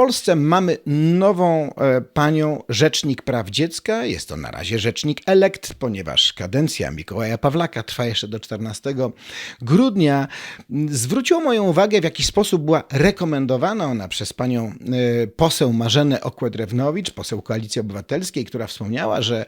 Polsce mamy nową e, panią rzecznik praw dziecka. Jest to na razie rzecznik elekt, ponieważ kadencja Mikołaja Pawlaka trwa jeszcze do 14 grudnia. Zwróciło moją uwagę, w jaki sposób była rekomendowana ona przez panią e, poseł Marzenę Okład-Rewnowicz, poseł Koalicji Obywatelskiej, która wspomniała, że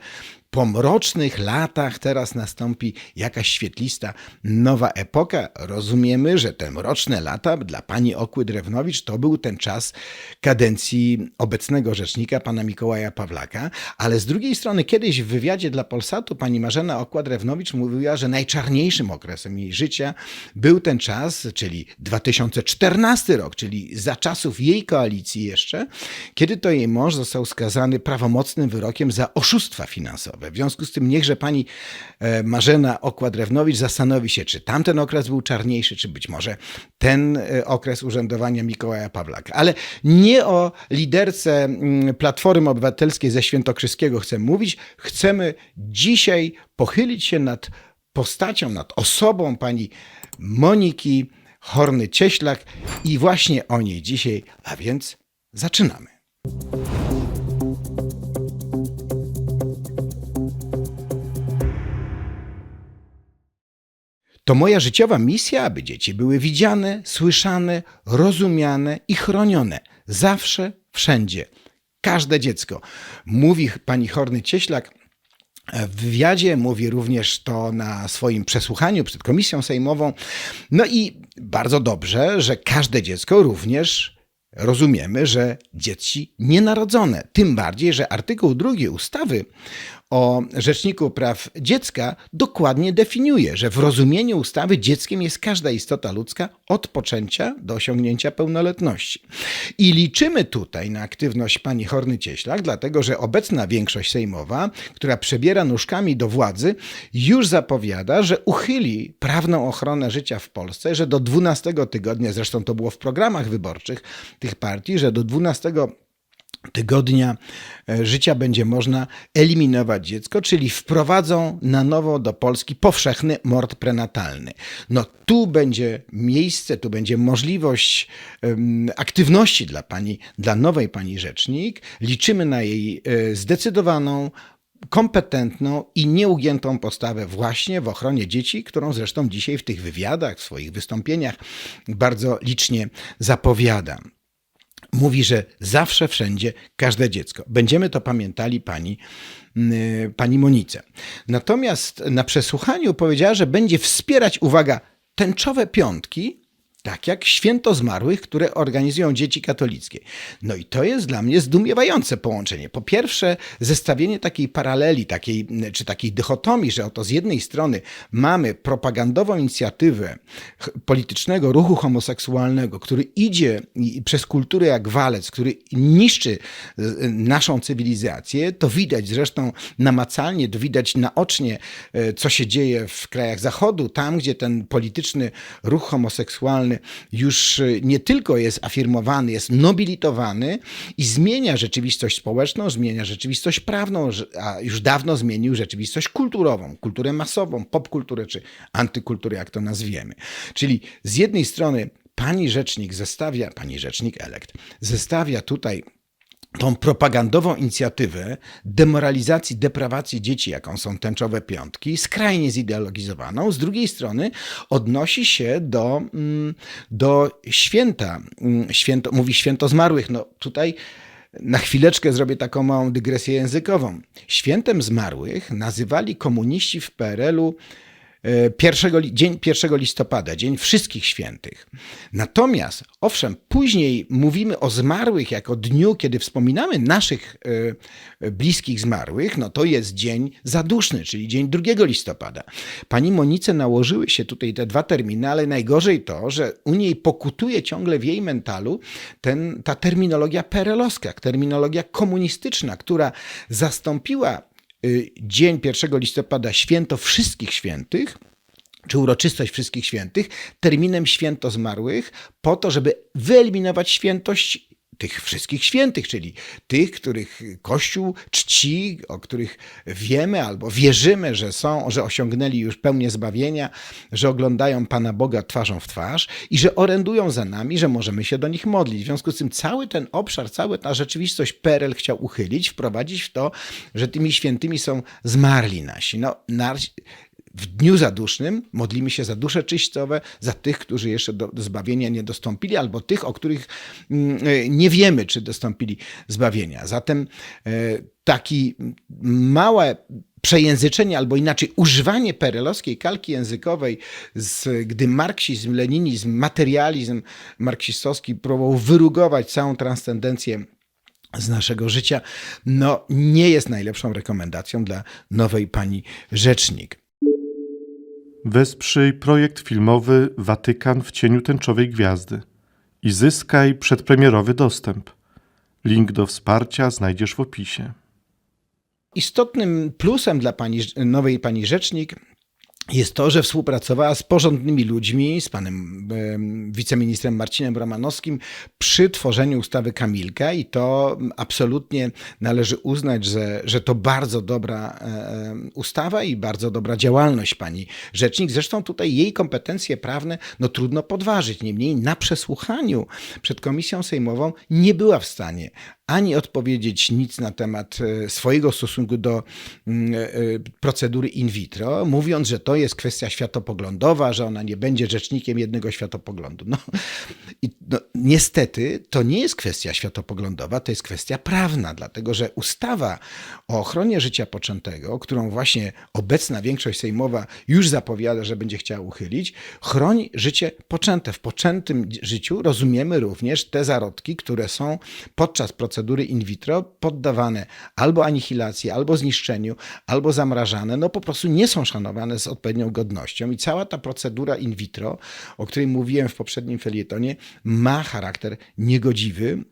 po mrocznych latach teraz nastąpi jakaś świetlista nowa epoka. Rozumiemy, że te mroczne lata dla pani Okły Drewnowicz to był ten czas kadencji obecnego rzecznika, pana Mikołaja Pawlaka, ale z drugiej strony kiedyś w wywiadzie dla Polsatu pani Marzena Okła-Drewnowicz mówiła, że najczarniejszym okresem jej życia był ten czas, czyli 2014 rok, czyli za czasów jej koalicji jeszcze, kiedy to jej mąż został skazany prawomocnym wyrokiem za oszustwa finansowe. W związku z tym niechże pani e, Marzena Okład-Rewnowicz zastanowi się, czy tamten okres był czarniejszy, czy być może ten e, okres urzędowania Mikołaja Pawlaka. Ale nie o liderce mm, Platformy Obywatelskiej ze Świętokrzyskiego chcę mówić. Chcemy dzisiaj pochylić się nad postacią, nad osobą pani Moniki Horny-Cieślak i właśnie o niej dzisiaj, a więc zaczynamy. To moja życiowa misja, aby dzieci były widziane, słyszane, rozumiane i chronione. Zawsze, wszędzie. Każde dziecko. Mówi pani Horny Cieślak, w wywiadzie, mówi również to na swoim przesłuchaniu przed komisją sejmową. No i bardzo dobrze, że każde dziecko również rozumiemy, że dzieci nienarodzone. Tym bardziej, że artykuł drugi ustawy o Rzeczniku Praw Dziecka dokładnie definiuje, że w rozumieniu ustawy dzieckiem jest każda istota ludzka od poczęcia do osiągnięcia pełnoletności. I liczymy tutaj na aktywność pani Horny-Cieślak, dlatego że obecna większość sejmowa, która przebiera nóżkami do władzy, już zapowiada, że uchyli prawną ochronę życia w Polsce, że do 12 tygodnia, zresztą to było w programach wyborczych tych partii, że do 12 tygodnia e, życia będzie można eliminować dziecko, czyli wprowadzą na nowo do Polski powszechny mord prenatalny. No tu będzie miejsce, tu będzie możliwość um, aktywności dla pani, dla nowej pani rzecznik. Liczymy na jej e, zdecydowaną, kompetentną i nieugiętą postawę właśnie w ochronie dzieci, którą zresztą dzisiaj w tych wywiadach, w swoich wystąpieniach bardzo licznie zapowiadam mówi, że zawsze, wszędzie, każde dziecko. Będziemy to pamiętali pani, mm, pani Monice. Natomiast na przesłuchaniu powiedziała, że będzie wspierać, uwaga, tęczowe piątki tak jak święto zmarłych, które organizują dzieci katolickie. No i to jest dla mnie zdumiewające połączenie. Po pierwsze, zestawienie takiej paraleli, takiej, czy takiej dychotomii, że oto z jednej strony mamy propagandową inicjatywę politycznego ruchu homoseksualnego, który idzie przez kulturę jak walec, który niszczy e, naszą cywilizację, to widać zresztą namacalnie, to widać naocznie, e, co się dzieje w krajach Zachodu, tam, gdzie ten polityczny ruch homoseksualny już y, nie tylko jest afirmowany, jest nobilitowany i zmienia rzeczywistość społeczną, zmienia rzeczywistość prawną, a już dawno zmienił rzeczywistość kulturową, kulturę masową, popkulturę czy antykulturę, jak to nazwiemy. Czyli z jednej strony pani rzecznik zestawia, pani rzecznik elekt, zestawia tutaj tą propagandową inicjatywę demoralizacji, deprawacji dzieci, jaką są tęczowe piątki, skrajnie zideologizowaną, z drugiej strony odnosi się do, mm, do święta, mm, święto, mówi święto zmarłych. No tutaj na chwileczkę zrobię taką małą dygresję językową. Świętem zmarłych nazywali komuniści w PRL-u pierwszego, dzień 1 listopada, Dzień Wszystkich Świętych. Natomiast, owszem, później mówimy o zmarłych jako dniu, kiedy wspominamy naszych e, bliskich zmarłych, no to jest dzień zaduszny, czyli dzień 2 listopada. Pani Monice nałożyły się tutaj te dwa terminy, ale najgorzej to, że u niej pokutuje ciągle w jej mentalu ten, ta terminologia perelowska, terminologia komunistyczna, która zastąpiła dzień 1 listopada, święto wszystkich świętych, czy uroczystość wszystkich świętych, terminem święto zmarłych, po to, żeby wyeliminować świętość tych wszystkich świętych, czyli tych, których Kościół czci, o których wiemy albo wierzymy, że są, że osiągnęli już pełnię zbawienia, że oglądają Pana Boga twarzą w twarz i że orędują za nami, że możemy się do nich modlić. W związku z tym cały ten obszar, cała ta rzeczywistość Perel chciał uchylić, wprowadzić w to, że tymi świętymi są zmarli nasi. No, w dniu zadusznym modlimy się za dusze czyścowe, za tych, którzy jeszcze do zbawienia nie dostąpili, albo tych, o których mm, e, nie wiemy, czy dostąpili zbawienia. Zatem e, taki małe przejęzyczenie, albo inaczej używanie perelowskiej kalki językowej, z, gdy marksizm, leninizm, materializm marksistowski próbował wyrugować całą transcendencję z naszego życia, no nie jest najlepszą rekomendacją dla nowej pani rzecznik. Wesprzyj projekt filmowy Watykan w cieniu tęczowej gwiazdy i zyskaj przedpremierowy dostęp. Link do wsparcia znajdziesz w opisie. Istotnym plusem dla pani, nowej pani rzecznik jest to, że współpracowała z porządnymi ludźmi, z panem wiceministrem Marcinem Romanowskim przy tworzeniu ustawy Kamilka i to absolutnie należy uznać, że, że to bardzo dobra e, ustawa i bardzo dobra działalność pani rzecznik. Zresztą tutaj jej kompetencje prawne no trudno podważyć. Niemniej na przesłuchaniu przed komisją sejmową nie była w stanie ani odpowiedzieć nic na temat e, swojego stosunku do mm, e, procedury in vitro, mówiąc, że to jest kwestia światopoglądowa, że ona nie będzie rzecznikiem jednego światopoglądu. No, i no, niestety to nie jest kwestia światopoglądowa, to jest kwestia prawna, dlatego że ustawa o ochronie życia poczętego, którą właśnie obecna większość sejmowa już zapowiada, że będzie chciała uchylić, chroni życie poczęte. W poczętym życiu rozumiemy również te zarodki, które są podczas procedury in vitro poddawane albo anihilacji, albo zniszczeniu, albo zamrażane, no po prostu nie są szanowane z odpowiednią godnością. I cała ta procedura in vitro, o której mówiłem w poprzednim felietonie, ma charakter niegodziwy,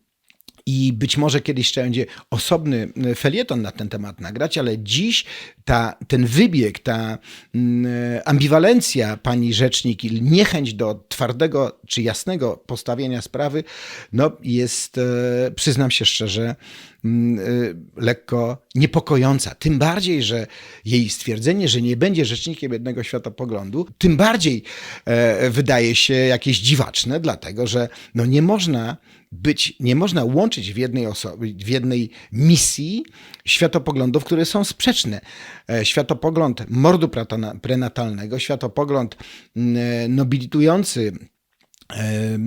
i być może kiedyś trzeba będzie osobny e, felieton na ten temat nagrać, ale dziś ta, ten wybieg, ta mm, e, ambiwalencja pani rzecznik i niechęć do twardego czy jasnego postawienia sprawy, no jest, e, przyznam się szczerze, mm, lekko niepokojąca. Tym bardziej, że jej stwierdzenie, że nie będzie rzecznikiem jednego światopoglądu, tym bardziej wydaje się jakieś dziwaczne, dlatego że no nie można być, nie można łączyć w jednej osobie, w jednej misji światopoglądów, które są sprzeczne. E, światopogląd mordu prenatalnego, światopogląd nobilitujący e, e,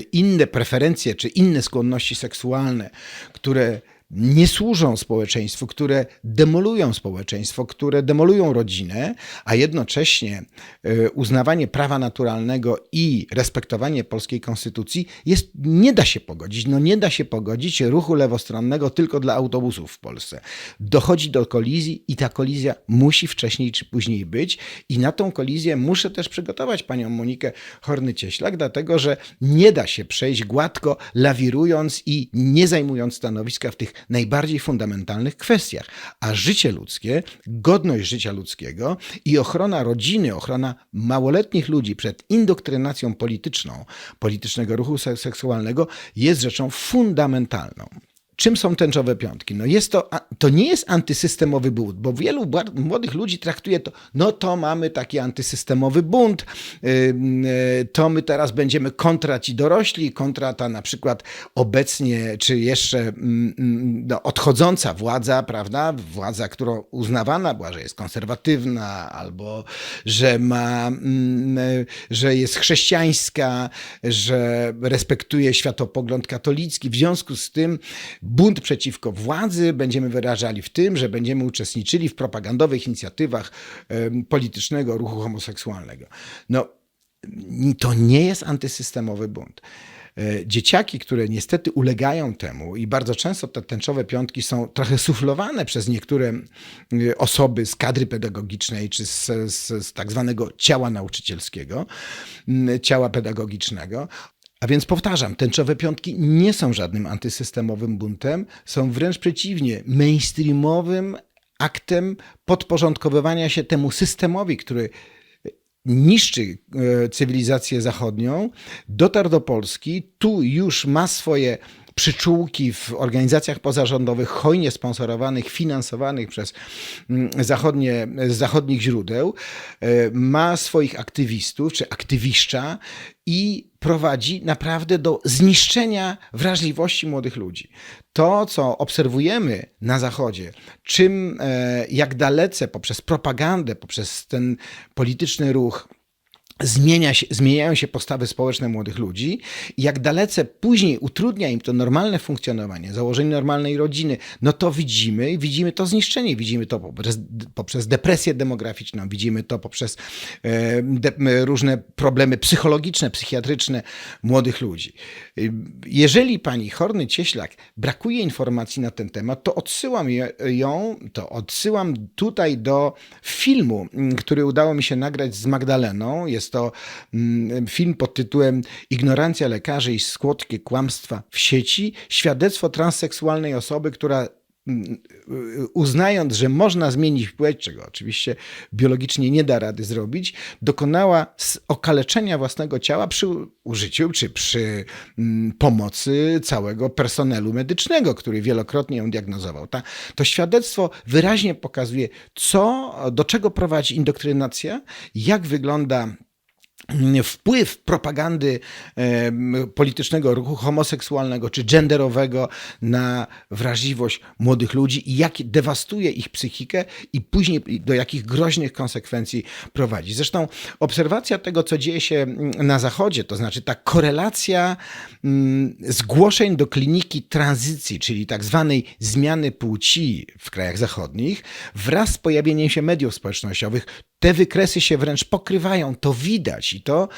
inne preferencje czy inne skłonności seksualne, które nie służą społeczeństwu, które demolują społeczeństwo, które demolują rodzinę, a jednocześnie e, uznawanie prawa naturalnego i respektowanie polskiej konstytucji jest, nie da się pogodzić. No nie da się pogodzić ruchu lewostronnego tylko dla autobusów w Polsce. Dochodzi do kolizji i ta kolizja musi wcześniej czy później być i na tą kolizję muszę też przygotować panią Monikę Horny-Cieślak, dlatego że nie da się przejść gładko, lawirując i nie zajmując stanowiska w tych najbardziej fundamentalnych kwestiach. A życie ludzkie, godność życia ludzkiego i ochrona rodziny, ochrona małoletnich ludzi przed indoktrynacją polityczną, politycznego ruchu seksualnego jest rzeczą fundamentalną. Czym są tęczowe piątki? No jest to, to nie jest antysystemowy bunt, bo wielu młodych ludzi traktuje to, no to mamy taki antysystemowy bunt, y, to my teraz będziemy kontra ci dorośli, kontra ta na przykład obecnie, czy jeszcze no, odchodząca władza, prawda, władza, która uznawana była, że jest konserwatywna, albo że ma, mm, że jest chrześcijańska, że respektuje światopogląd katolicki, w związku z tym bunt przeciwko władzy będziemy wyrażali w tym, że będziemy uczestniczyli w propagandowych inicjatywach politycznego ruchu homoseksualnego. No, to nie jest antysystemowy bunt. E, dzieciaki, które niestety ulegają temu i bardzo często te tęczowe piątki są trochę suflowane przez niektóre osoby z kadry pedagogicznej czy z, z, z tak zwanego ciała nauczycielskiego, ciała pedagogicznego, a więc powtarzam, tęczowe piątki nie są żadnym antysystemowym buntem, są wręcz przeciwnie, mainstreamowym aktem podporządkowywania się temu systemowi, który niszczy e, cywilizację zachodnią, dotarł do Polski, tu już ma swoje przyczółki w organizacjach pozarządowych, hojnie sponsorowanych, finansowanych przez mm, zachodnie, z zachodnich źródeł, e, ma swoich aktywistów czy aktywiszcza i prowadzi naprawdę do zniszczenia wrażliwości młodych ludzi. To, co obserwujemy na Zachodzie, czym, e, jak dalece poprzez propagandę, poprzez ten polityczny ruch, zmienia się, zmieniają się postawy społeczne młodych ludzi i jak dalece później utrudnia im to normalne funkcjonowanie, założenie normalnej rodziny, no to widzimy widzimy to zniszczenie, widzimy to poprzez, poprzez depresję demograficzną, widzimy to poprzez e, de, różne problemy psychologiczne, psychiatryczne młodych ludzi. Jeżeli pani Horny Cieślak brakuje informacji na ten temat, to odsyłam ją, to odsyłam tutaj do filmu, który udało mi się nagrać z Magdaleną. Jest to mm, film pod tytułem Ignorancja lekarzy i słodkie kłamstwa w sieci. Świadectwo transseksualnej osoby, która mm, uznając, że można zmienić płeć, czego oczywiście biologicznie nie da rady zrobić, dokonała okaleczenia własnego ciała przy użyciu czy przy mm, pomocy całego personelu medycznego, który wielokrotnie ją diagnozował. Ta, to świadectwo wyraźnie pokazuje, co, do czego prowadzi indokrynacja, jak wygląda wpływ propagandy politycznego ruchu homoseksualnego czy genderowego na wrażliwość młodych ludzi i jak dewastuje ich psychikę i później do jakich groźnych konsekwencji prowadzi. Zresztą obserwacja tego, co dzieje się na Zachodzie, to znaczy ta korelacja zgłoszeń do kliniki tranzycji, czyli tak zwanej zmiany płci w krajach zachodnich, wraz z pojawieniem się mediów społecznościowych, te wykresy się wręcz pokrywają, to widać i to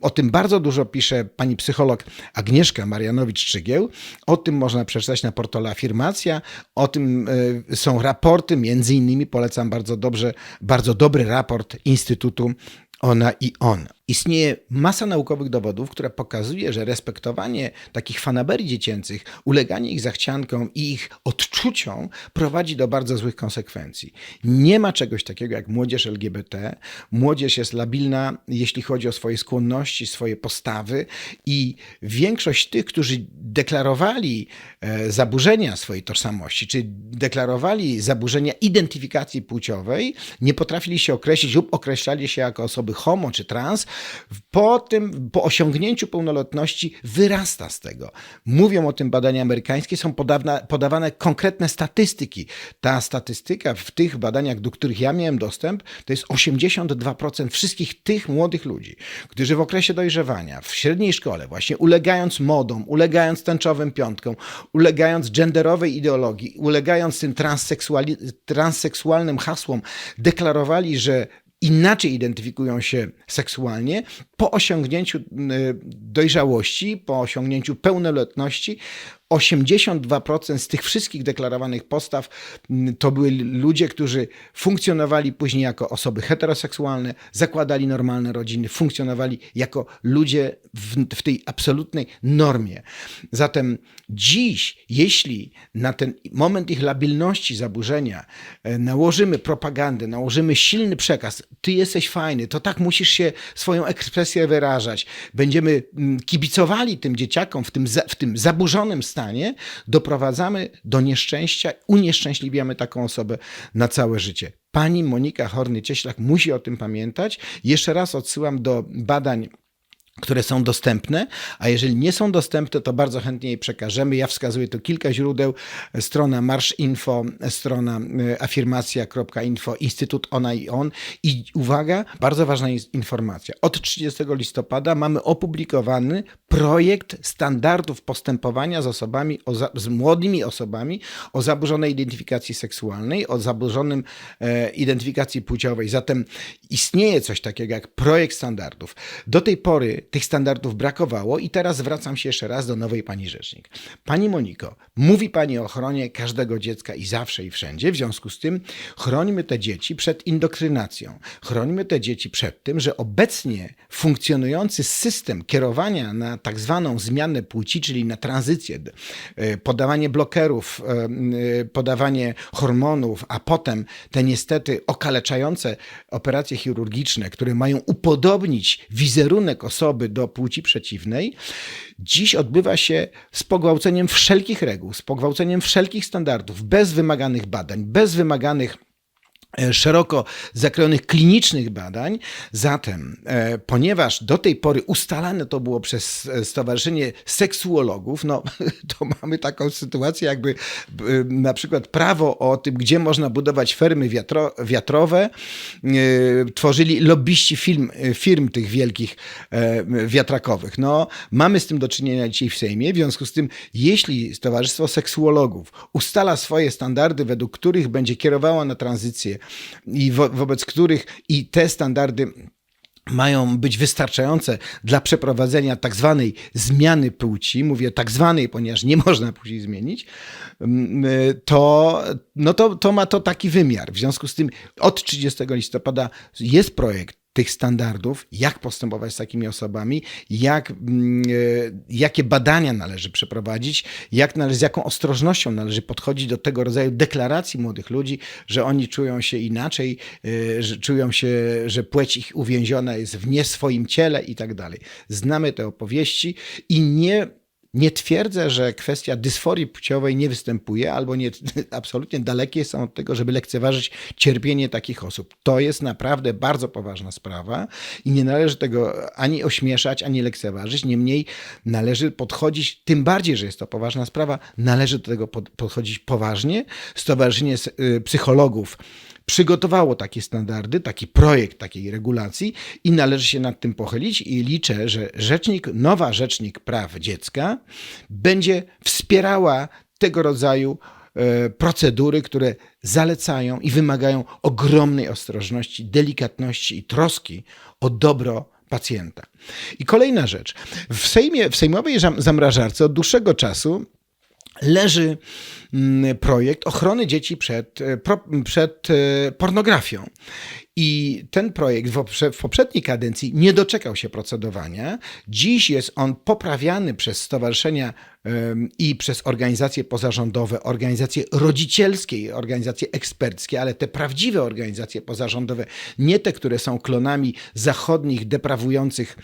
o tym bardzo dużo pisze pani psycholog Agnieszka Marianowicz-Czygieł. O tym można przeczytać na portale Afirmacja. O tym y, są raporty, między innymi polecam bardzo dobrze, bardzo dobry raport Instytutu Ona i On. Istnieje masa naukowych dowodów, które pokazuje, że respektowanie takich fanaberii dziecięcych, uleganie ich zachciankom i ich odczuciom prowadzi do bardzo złych konsekwencji. Nie ma czegoś takiego jak młodzież LGBT. Młodzież jest labilna, jeśli chodzi o swoje skłonności, swoje postawy i większość tych, którzy deklarowali e, zaburzenia swojej tożsamości, czy deklarowali zaburzenia identyfikacji płciowej, nie potrafili się określić lub określali się jako osoby homo czy trans, po tym, po osiągnięciu pełnoletności wyrasta z tego. Mówią o tym badania amerykańskie, są podawna, podawane konkretne statystyki. Ta statystyka w tych badaniach, do których ja miałem dostęp, to jest 82% wszystkich tych młodych ludzi, którzy w okresie dojrzewania, w średniej szkole, właśnie ulegając modom, ulegając tęczowym piątkom, ulegając genderowej ideologii, ulegając tym transseksualnym hasłom, deklarowali, że inaczej identyfikują się seksualnie po osiągnięciu y, dojrzałości, po osiągnięciu pełnoletności 82% z tych wszystkich deklarowanych postaw mm, to byli ludzie, którzy funkcjonowali później jako osoby heteroseksualne, zakładali normalne rodziny, funkcjonowali jako ludzie w, w tej absolutnej normie. Zatem dziś, jeśli na ten moment ich labilności, zaburzenia e, nałożymy propagandę, nałożymy silny przekaz, ty jesteś fajny, to tak musisz się swoją ekspresję wyrażać, będziemy mm, kibicowali tym dzieciakom w tym, w tym zaburzonym stanie, stanie, doprowadzamy do nieszczęścia, unieszczęśliwiamy taką osobę na całe życie. Pani Monika Horny-Cieślak musi o tym pamiętać. Jeszcze raz odsyłam do badań które są dostępne, a jeżeli nie są dostępne, to bardzo chętnie je przekażemy. Ja wskazuję tu kilka źródeł. Strona Marsz.info, strona e, afirmacja.info, Instytut Ona i On. I uwaga, bardzo ważna jest informacja. Od 30 listopada mamy opublikowany projekt standardów postępowania z osobami, z młodymi osobami o zaburzonej identyfikacji seksualnej, o zaburzonym e, identyfikacji płciowej. Zatem istnieje coś takiego jak projekt standardów. Do tej pory tych standardów brakowało i teraz zwracam się jeszcze raz do nowej pani rzecznik. Pani Moniko, mówi pani o ochronie każdego dziecka i zawsze i wszędzie. W związku z tym chronimy te dzieci przed indoktrynacją. Chronimy te dzieci przed tym, że obecnie funkcjonujący system kierowania na tak zwaną zmianę płci, czyli na tranzycję, e, podawanie blokerów, e, e, podawanie hormonów, a potem te niestety okaleczające operacje chirurgiczne, które mają upodobnić wizerunek osoby, osoby do płci przeciwnej, dziś odbywa się z pogwałceniem wszelkich reguł, z pogwałceniem wszelkich standardów, bez wymaganych badań, bez wymaganych szeroko zakrojonych klinicznych badań. Zatem, e, ponieważ do tej pory ustalane to było przez e, Stowarzyszenie Seksuologów, no to mamy taką sytuację, jakby e, na przykład prawo o tym, gdzie można budować fermy wiatro, wiatrowe, e, tworzyli lobbyści firm, firm tych wielkich e, wiatrakowych. No, mamy z tym do czynienia dzisiaj w Sejmie, w związku z tym, jeśli Towarzystwo Seksuologów ustala swoje standardy, według których będzie kierowało na tranzycję i wo wobec których i te standardy mają być wystarczające dla przeprowadzenia tak zwanej zmiany płci, mówię tak zwanej, ponieważ nie można płci zmienić, mm, to, no to, to ma to taki wymiar. W związku z tym od 30 listopada jest projekt tych standardów, jak postępować z takimi osobami, jak, mm, e, jakie badania należy przeprowadzić, jak należy, z jaką ostrożnością należy podchodzić do tego rodzaju deklaracji młodych ludzi, że oni czują się inaczej, e, że czują się, że płeć ich uwięziona jest w nie swoim ciele i tak dalej. Znamy te opowieści i nie nie twierdzę, że kwestia dysforii płciowej nie występuje, albo nie, absolutnie dalekie są od tego, żeby lekceważyć cierpienie takich osób. To jest naprawdę bardzo poważna sprawa i nie należy tego ani ośmieszać, ani lekceważyć. Niemniej należy podchodzić, tym bardziej, że jest to poważna sprawa, należy do tego pod, podchodzić poważnie. Stowarzyszenie y, Psychologów przygotowało takie standardy, taki projekt takiej regulacji i należy się nad tym pochylić i liczę, że rzecznik, nowa rzecznik praw dziecka będzie wspierała tego rodzaju e, procedury, które zalecają i wymagają ogromnej ostrożności, delikatności i troski o dobro pacjenta. I kolejna rzecz. W, Sejmie, w sejmowej zamrażarce od dłuższego czasu leży mm, projekt ochrony dzieci przed, e, przed e, pornografią. I ten projekt w poprzedniej kadencji nie doczekał się procedowania. Dziś jest on poprawiany przez stowarzyszenia i przez organizacje pozarządowe, organizacje rodzicielskie, organizacje eksperckie, ale te prawdziwe organizacje pozarządowe, nie te, które są klonami zachodnich, deprawujących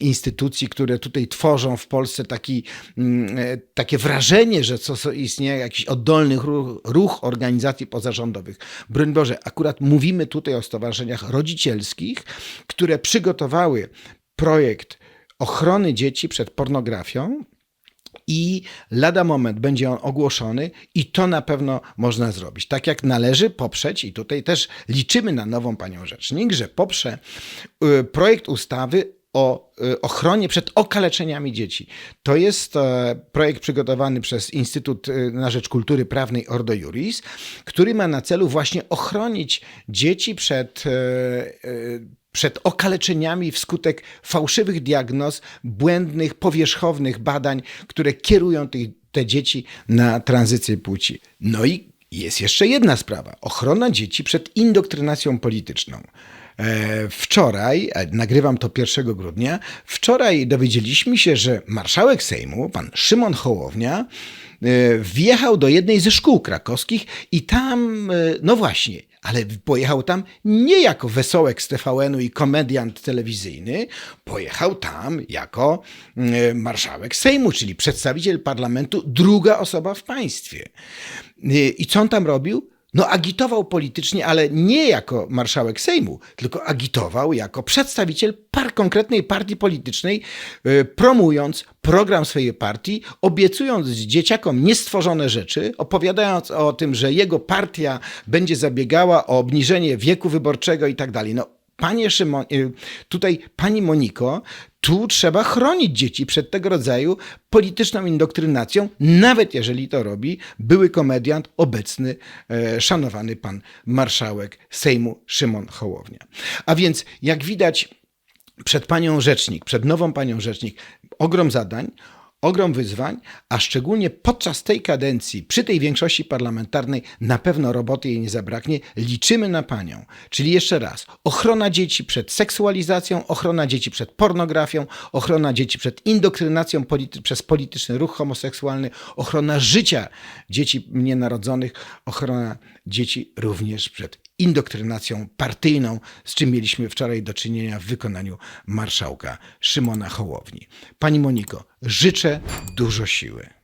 instytucji, które tutaj tworzą w Polsce taki, mm, e, takie wrażenie, że co, istnieje jakiś oddolny ruch, ruch organizacji pozarządowych. Broń Boże, akurat mówimy tutaj o stowarzyszeniach rodzicielskich, które przygotowały projekt ochrony dzieci przed pornografią, i lada moment będzie on ogłoszony i to na pewno można zrobić. Tak jak należy poprzeć i tutaj też liczymy na nową panią rzecznik, że poprze y, projekt ustawy o y, ochronie przed okaleczeniami dzieci. To jest e, projekt przygotowany przez Instytut y, na Rzecz Kultury Prawnej Ordo Juris, który ma na celu właśnie ochronić dzieci przed e, e, przed okaleczeniami wskutek fałszywych diagnoz, błędnych, powierzchownych badań, które kierują te, te dzieci na tranzycję płci. No i jest jeszcze jedna sprawa: ochrona dzieci przed indoktrynacją polityczną. E, wczoraj, nagrywam to 1 grudnia, wczoraj dowiedzieliśmy się, że marszałek Sejmu, pan Szymon Hołownia, e, wjechał do jednej ze szkół krakowskich i tam, e, no właśnie, ale pojechał tam nie jako wesołek z TVN-u i komediant telewizyjny, pojechał tam jako marszałek Sejmu, czyli przedstawiciel parlamentu, druga osoba w państwie. I co on tam robił? No, agitował politycznie, ale nie jako marszałek Sejmu, tylko agitował jako przedstawiciel par konkretnej partii politycznej, yy, promując program swojej partii, obiecując dzieciakom niestworzone rzeczy, opowiadając o tym, że jego partia będzie zabiegała o obniżenie wieku wyborczego i tak dalej. No, Panie Szymon, y, tutaj pani Moniko, tu trzeba chronić dzieci przed tego rodzaju polityczną indoktrynacją, nawet jeżeli to robi były komediant, obecny, e, szanowany pan marszałek Sejmu Szymon Hołownia. A więc, jak widać, przed panią rzecznik, przed nową panią rzecznik, ogrom zadań, ogrom wyzwań, a szczególnie podczas tej kadencji, przy tej większości parlamentarnej, na pewno roboty jej nie zabraknie. Liczymy na panią. Czyli jeszcze raz, ochrona dzieci przed seksualizacją, ochrona dzieci przed pornografią, ochrona dzieci przed indoktrynacją polity przez polityczny ruch homoseksualny, ochrona życia dzieci nienarodzonych, ochrona dzieci również przed indoktrynacją partyjną, z czym mieliśmy wczoraj do czynienia w wykonaniu marszałka Szymona Hołowni. Pani Moniko, życzę dużo siły.